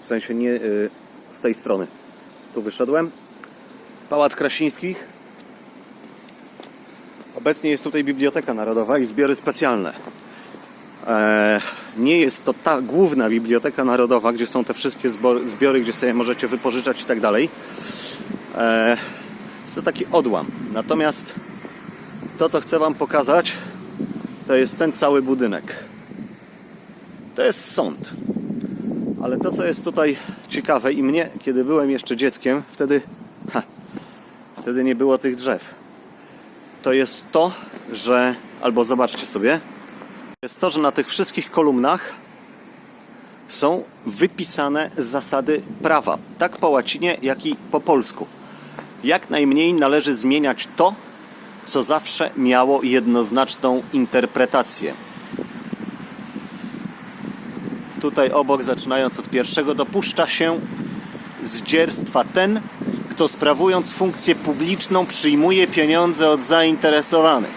w sensie nie y, z tej strony. Tu wyszedłem. Pałac Krasińskich. Obecnie jest tutaj Biblioteka Narodowa i zbiory specjalne. E, nie jest to ta główna Biblioteka Narodowa, gdzie są te wszystkie zbiory, gdzie sobie możecie wypożyczać i tak dalej. E, jest to taki odłam. Natomiast to, co chcę Wam pokazać, to jest ten cały budynek. To jest sąd. Ale to, co jest tutaj ciekawe i mnie, kiedy byłem jeszcze dzieckiem, wtedy, ha, wtedy nie było tych drzew. To jest to, że, albo zobaczcie sobie, jest to, że na tych wszystkich kolumnach są wypisane zasady prawa, tak po łacinie, jak i po polsku. Jak najmniej należy zmieniać to, co zawsze miało jednoznaczną interpretację. Tutaj obok, zaczynając od pierwszego, dopuszcza się zdzierstwa ten, kto sprawując funkcję publiczną przyjmuje pieniądze od zainteresowanych,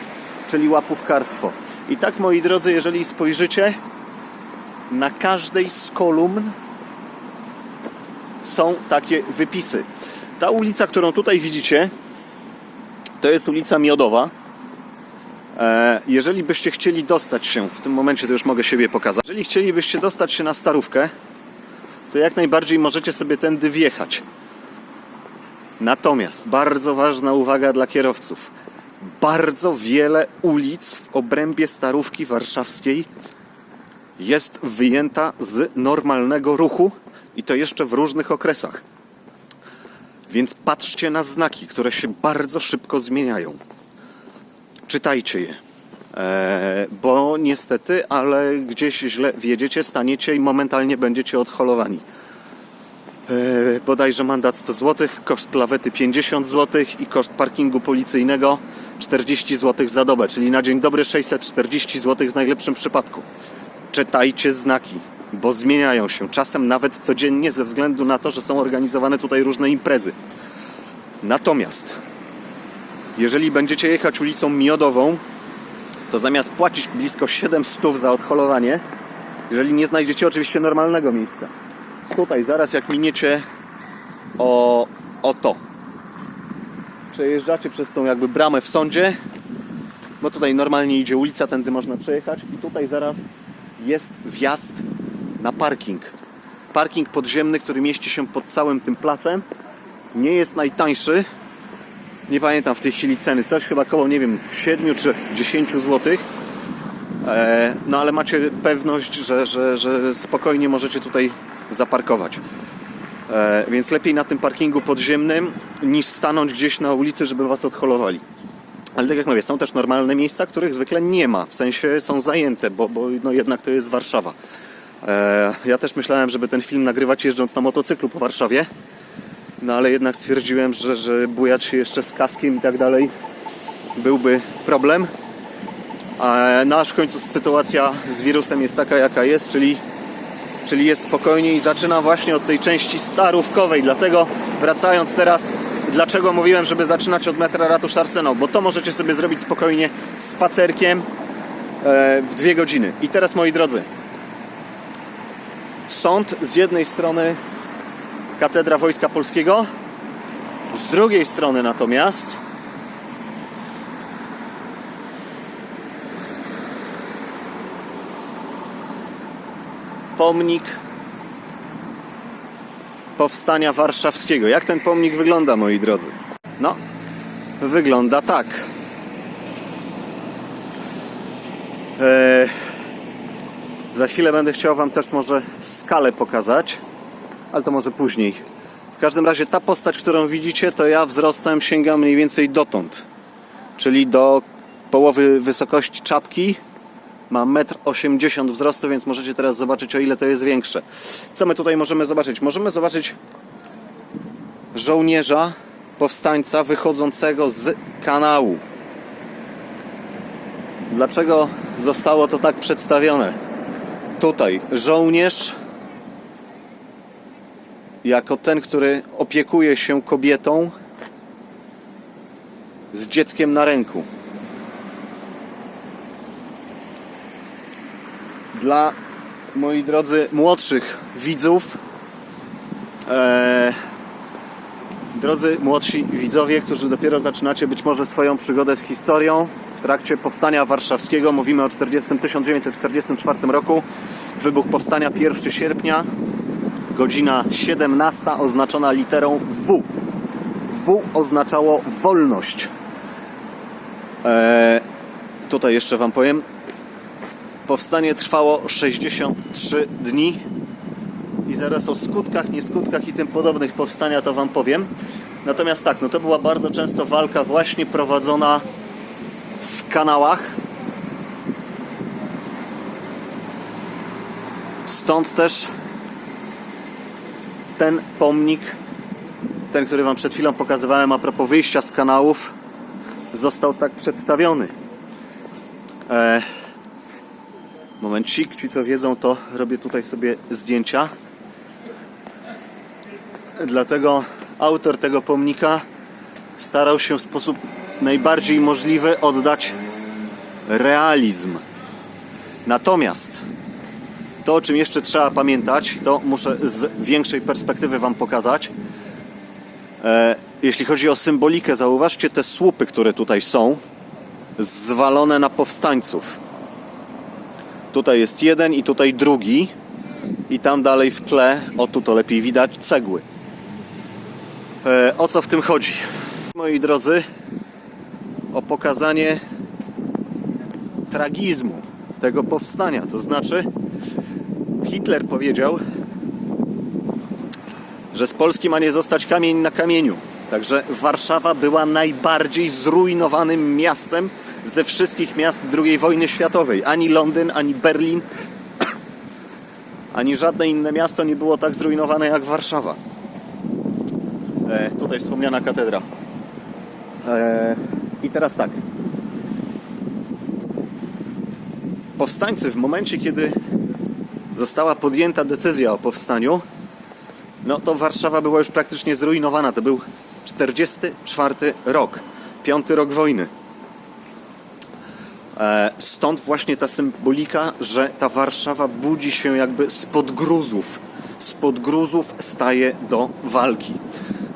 czyli łapówkarstwo. I tak, moi drodzy, jeżeli spojrzycie, na każdej z kolumn są takie wypisy. Ta ulica, którą tutaj widzicie, to jest ulica Miodowa. E, Jeżeli byście chcieli dostać się, w tym momencie to już mogę siebie pokazać, jeżeli chcielibyście dostać się na Starówkę, to jak najbardziej możecie sobie tędy wjechać. Natomiast bardzo ważna uwaga dla kierowców. Bardzo wiele ulic w obrębie Starówki Warszawskiej jest wyjęta z normalnego ruchu i to jeszcze w różnych okresach. Więc patrzcie na znaki, które się bardzo szybko zmieniają. Czytajcie je. E, bo niestety, ale gdzieś źle wjedziecie, staniecie i momentalnie będziecie odholowani. E, bodajże mandat 100 zł, koszt lawety 50 zł i koszt parkingu policyjnego 40 zł za dobę, czyli na dzień dobry 640 zł w najlepszym przypadku. Czytajcie znaki, bo zmieniają się, czasem nawet codziennie ze względu na to, że są organizowane tutaj różne imprezy. Natomiast jeżeli będziecie jechać ulicą Miodową, to zamiast płacić blisko 700 za odholowanie, jeżeli nie znajdziecie oczywiście normalnego miejsca, tutaj zaraz jak miniecie o, o to, przejeżdżacie przez tą jakby bramę w sądzie, bo tutaj normalnie idzie ulica, tędy można przejechać i tutaj zaraz jest wjazd na parking. Parking podziemny, który mieści się pod całym tym placem. Nie jest najtańszy. Nie pamiętam w tej chwili ceny. Coś chyba koło, nie wiem, 7 czy 10 zł. E, no ale macie pewność, że, że, że spokojnie możecie tutaj zaparkować. E, więc lepiej na tym parkingu podziemnym niż stanąć gdzieś na ulicy, żeby was odholowali. Ale tak jak mówię, są też normalne miejsca, których zwykle nie ma. W sensie są zajęte, bo, bo no jednak to jest Warszawa. E, ja też myślałem, żeby ten film nagrywać jeżdżąc na motocyklu po Warszawie. No ale jednak stwierdziłem, że, że bujać się jeszcze z kaskiem i tak dalej byłby problem. No aż w końcu sytuacja z wirusem jest taka, jaka jest, czyli, czyli jest spokojnie i zaczynam właśnie od tej części starówkowej. Dlatego wracając teraz, dlaczego mówiłem, żeby zaczynać od metra ratusz Arsenał? Bo to możecie sobie zrobić spokojnie spacerkiem e, w dwie godziny. I teraz moi drodzy, sąd z jednej strony Katedra Wojska Polskiego, z drugiej strony natomiast pomnik Powstania Warszawskiego. Jak ten pomnik wygląda, moi drodzy? No, wygląda tak. Eee, za chwilę będę chciał Wam też może skalę pokazać, ale to może później. W każdym razie ta postać, którą widzicie, to ja wzrostem sięgam mniej więcej dotąd, czyli do połowy wysokości czapki. Mam 1,80 m wzrostu, więc możecie teraz zobaczyć, o ile to jest większe. Co my tutaj możemy zobaczyć? Możemy zobaczyć żołnierza, powstańca wychodzącego z kanału. Dlaczego zostało to tak przedstawione? Tutaj żołnierz jako ten, który opiekuje się kobietą z dzieckiem na ręku. Dla moi drodzy, młodszych widzów. E, drodzy młodsi widzowie, którzy dopiero zaczynacie być może swoją przygodę z historią. W trakcie powstania warszawskiego, mówimy o 40, 1944 roku, wybuch powstania 1 sierpnia, godzina 17 oznaczona literą W. W oznaczało wolność. E, tutaj jeszcze Wam powiem, Powstanie trwało 63 dni i zaraz o skutkach, nieskutkach i tym podobnych powstania to Wam powiem. Natomiast tak, no to była bardzo często walka właśnie prowadzona w kanałach. Stąd też ten pomnik, ten, który Wam przed chwilą pokazywałem a propos wyjścia z kanałów, został tak przedstawiony. E, Momencik, ci co wiedzą, to robię tutaj sobie zdjęcia. Dlatego autor tego pomnika starał się w sposób najbardziej możliwy oddać realizm. Natomiast to, o czym jeszcze trzeba pamiętać, to muszę z większej perspektywy Wam pokazać. E, jeśli chodzi o symbolikę, zauważcie te słupy, które tutaj są, zwalone na powstańców. Tutaj jest jeden i tutaj drugi. I tam dalej w tle, o tu to lepiej widać, cegły. E, o co w tym chodzi? Moi drodzy, o pokazanie tragizmu tego powstania. To znaczy, Hitler powiedział, że z Polski ma nie zostać kamień na kamieniu. Także Warszawa była najbardziej zrujnowanym miastem ze wszystkich miast II wojny światowej. Ani Londyn, ani Berlin, ani żadne inne miasto nie było tak zrujnowane jak Warszawa. E, tutaj wspomniana katedra. E, I teraz tak. Powstańcy w momencie, kiedy została podjęta decyzja o powstaniu, no to Warszawa była już praktycznie zrujnowana. To był 44 rok, piąty rok wojny. E, Stąd właśnie ta symbolika, że ta Warszawa budzi się jakby spod gruzów. Spod gruzów staje do walki.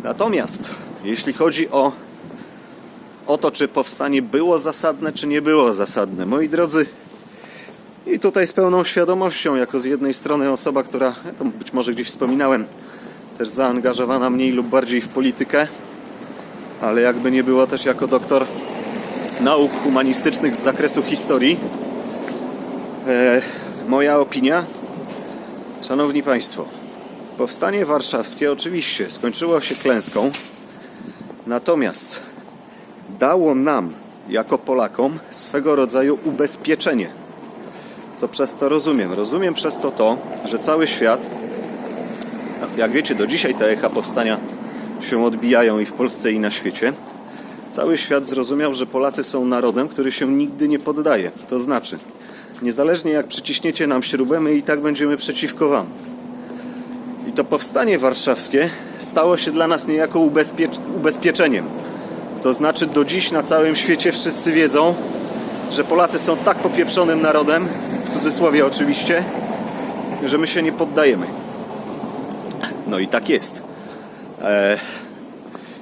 Natomiast jeśli chodzi o, o to, czy powstanie było zasadne, czy nie było zasadne, moi drodzy, i tutaj z pełną świadomością, jako z jednej strony osoba, która, to być może gdzieś wspominałem, też zaangażowana mniej lub bardziej w politykę, ale jakby nie było też jako doktor nauk humanistycznych z zakresu historii. E, moja opinia, Szanowni Państwo, powstanie warszawskie oczywiście skończyło się klęską, natomiast dało nam, jako Polakom, swego rodzaju ubezpieczenie. Co przez to rozumiem? Rozumiem przez to to, że cały świat, jak wiecie, do dzisiaj te echa powstania się odbijają i w Polsce, i na świecie. Cały świat zrozumiał, że Polacy są narodem, który się nigdy nie poddaje. To znaczy, niezależnie jak przyciśniecie nam śrubę, my i tak będziemy przeciwko Wam. I to powstanie warszawskie stało się dla nas niejako ubezpiecz ubezpieczeniem. To znaczy, do dziś na całym świecie wszyscy wiedzą, że Polacy są tak popieprzonym narodem, w cudzysłowie oczywiście, że my się nie poddajemy. No i tak jest. E,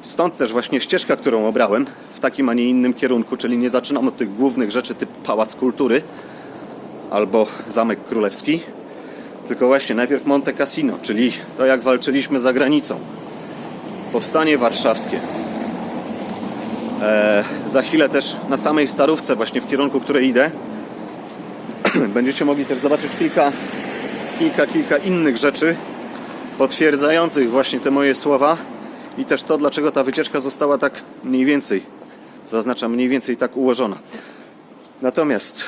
Stąd też właśnie ścieżka, którą obrałem w takim, a nie innym kierunku, czyli nie zaczynam od tych głównych rzeczy typu Pałac Kultury albo Zamek Królewski, tylko właśnie najpierw Monte Cassino, czyli to jak walczyliśmy za granicą. Powstanie warszawskie. E, za chwilę też na samej Starówce, właśnie w kierunku, której idę, będziecie mogli też zobaczyć kilka, kilka, kilka innych rzeczy potwierdzających właśnie te moje słowa i też to, dlaczego ta wycieczka została tak mniej więcej, zaznaczam, mniej więcej tak ułożona. Natomiast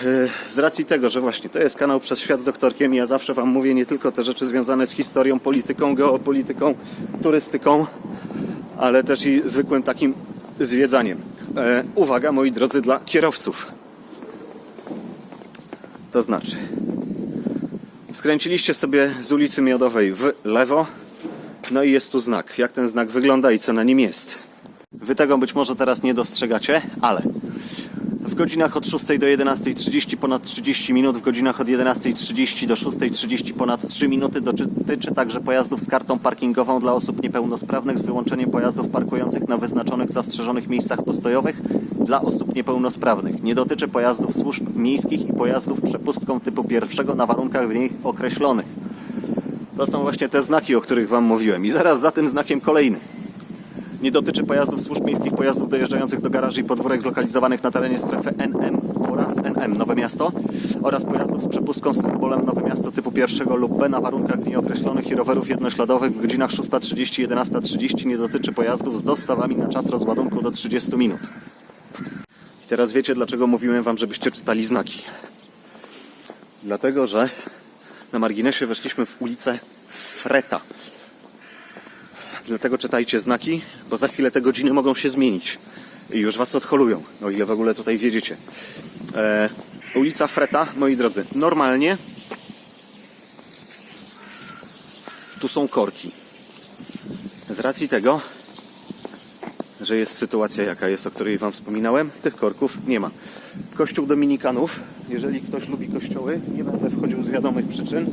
e, z racji tego, że właśnie to jest kanał Przez Świat z Doktorkiem ja zawsze Wam mówię nie tylko te rzeczy związane z historią, polityką, geopolityką, turystyką, ale też i zwykłym takim zwiedzaniem. E, uwaga, moi drodzy, dla kierowców. To znaczy, skręciliście sobie z ulicy Miodowej w lewo, no i jest tu znak. Jak ten znak wygląda i co na nim jest? Wy tego być może teraz nie dostrzegacie, ale w godzinach od 6 do 11.30 ponad 30 minut, w godzinach od 11.30 do 6.30 ponad 3 minuty dotyczy także pojazdów z kartą parkingową dla osób niepełnosprawnych z wyłączeniem pojazdów parkujących na wyznaczonych zastrzeżonych miejscach postojowych dla osób niepełnosprawnych. Nie dotyczy pojazdów służb miejskich i pojazdów przepustką typu pierwszego na warunkach w nich określonych. To są właśnie te znaki, o których Wam mówiłem. I zaraz za tym znakiem kolejny. Nie dotyczy pojazdów służb miejskich, pojazdów dojeżdżających do garaży i podwórek zlokalizowanych na terenie strefy NM oraz NM Nowe Miasto oraz pojazdów z przepustką z symbolem Nowe Miasto typu pierwszego lub B na warunkach nieokreślonych i rowerów jednośladowych w godzinach 6.30 11.30 nie dotyczy pojazdów z dostawami na czas rozładunku do 30 minut. Teraz wiecie dlaczego mówiłem Wam, żebyście czytali znaki. Dlatego, że na marginesie weszliśmy w ulicę Freta. Dlatego czytajcie znaki, bo za chwilę te godziny mogą się zmienić. I już was odholują, o ile w ogóle tutaj wiedziecie. E, ulica Freta, moi drodzy, normalnie tu są korki. Z racji tego, że jest sytuacja jaka jest, o której wam wspominałem, tych korków nie ma. Kościół Dominikanów, jeżeli ktoś lubi kościoły, nie będę wchodził z wiadomych przyczyn,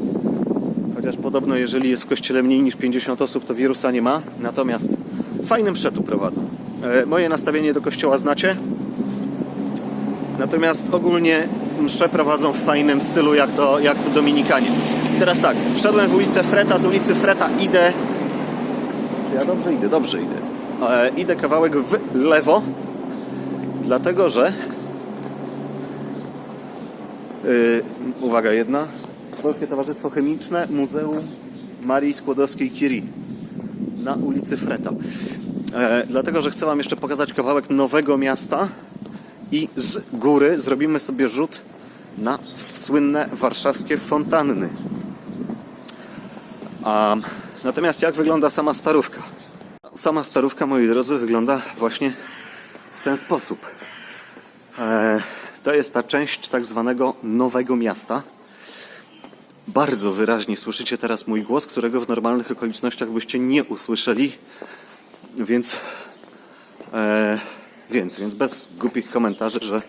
Chociaż podobno, jeżeli jest w kościele mniej niż 50 osób, to wirusa nie ma. Natomiast fajny msze tu prowadzą. E, Moje nastawienie do kościoła znacie. Natomiast ogólnie msze prowadzą w fajnym stylu, jak to, jak to Dominikanie. Teraz tak, wszedłem w ulicę Freta, z ulicy Freta idę. Ja dobrze idę, dobrze idę. E, idę kawałek w lewo, dlatego że. Yy, uwaga, jedna. Polskie Towarzystwo Chemiczne, Muzeum Marii Skłodowskiej-Curie na ulicy Freta. E, dlatego, że chcę Wam jeszcze pokazać kawałek nowego miasta i z góry zrobimy sobie rzut na słynne warszawskie fontanny. A, natomiast jak wygląda sama starówka? Sama starówka, moi drodzy, wygląda właśnie w ten sposób. E, to jest ta część tak zwanego nowego miasta. Bardzo wyraźnie słyszycie teraz mój głos, którego w normalnych okolicznościach byście nie usłyszeli, więc, e, więc, więc bez głupich komentarzy, że,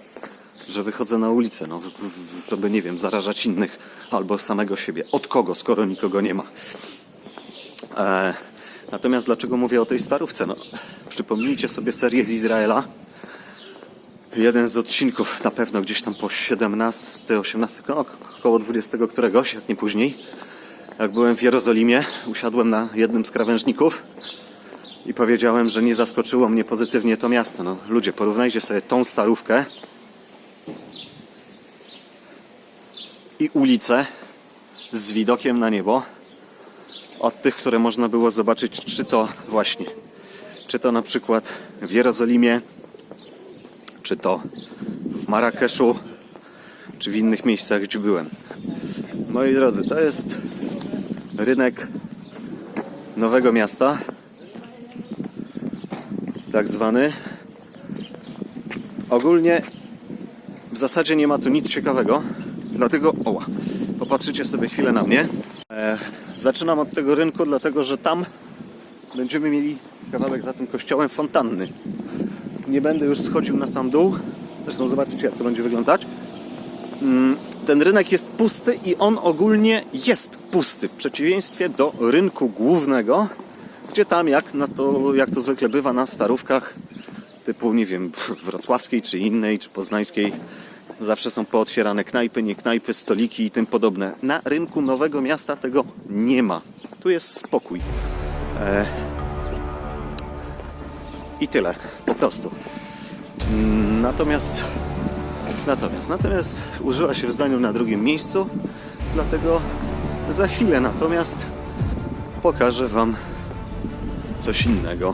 że wychodzę na ulicę, no, żeby, nie wiem, zarażać innych albo samego siebie. Od kogo, skoro nikogo nie ma? E, natomiast dlaczego mówię o tej starówce? No, przypomnijcie sobie serię z Izraela. Jeden z odcinków na pewno gdzieś tam po 17, 18, no, około 20 któregoś, jak nie później. Jak byłem w Jerozolimie, usiadłem na jednym z krawężników i powiedziałem, że nie zaskoczyło mnie pozytywnie to miasto. No, ludzie, porównajcie sobie tą starówkę i ulicę z widokiem na niebo od tych, które można było zobaczyć, czy to właśnie, czy to na przykład w Jerozolimie, czy to w Marrakeszu, czy w innych miejscach, gdzie byłem. Moi drodzy, to jest rynek Nowego Miasta, tak zwany. Ogólnie w zasadzie nie ma tu nic ciekawego, dlatego oła, popatrzycie sobie chwilę na mnie. E, zaczynam od tego rynku, dlatego że tam będziemy mieli kawałek za tym kościołem fontanny. Nie będę już schodził na sam dół. Zresztą zobaczycie, jak to będzie wyglądać. Mm, Ten rynek jest pusty i on ogólnie jest pusty, w przeciwieństwie do rynku głównego, gdzie tam, jak, na to, jak to zwykle bywa na starówkach, typu, nie wiem, wrocławskiej, czy innej, czy poznańskiej, zawsze są pootwierane knajpy, nie knajpy, stoliki i tym podobne. Na rynku Nowego Miasta tego nie ma. Tu jest spokój. E, i tyle, po prostu. Mm, Natomiast, natomiast, natomiast użyła się w zdaniu na drugim miejscu, dlatego za chwilę natomiast pokażę Wam coś innego.